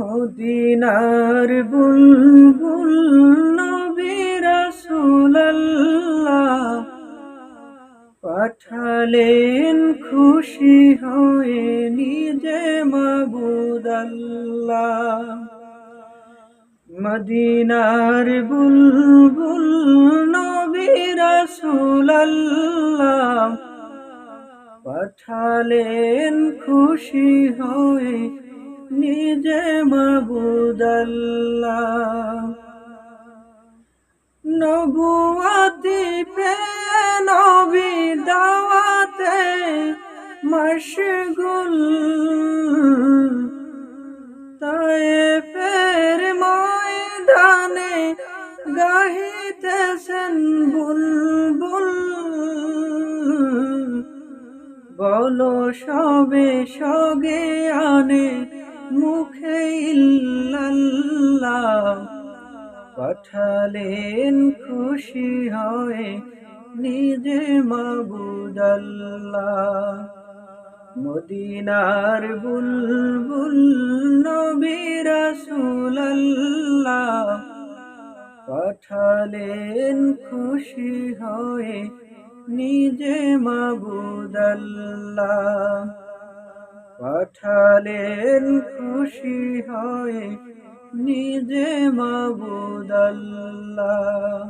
মদিনার বুলবুল নবী রাসূলুল্লাহ পাঠালেন খুশি হয়ে নিজে মাবুদ আল্লাহ মদিনার বুলবুল নবী রাসূলুল্লাহ পাঠালেন খুশি হয়ে নিজে মাবুদ নবুয়াতি পে নবী দাওয়াতে মশগুল। তায়েফের ময়দানে গাহিতেছেন বুলবুল। বলো সবে সগে আনে মুখে ইল্লাল্লাহ পাঠালেন খুশি হয়ে নিজে মাবুদ আল্লাহ মদিনার বুলবুল নবী রাসূলুল্লাহ পাঠালেন খুশি হয়ে নিজে মাবুদ আল্লাহ পাঠালেন খুশি হয় নিজে মাবুদ আল্লাহ।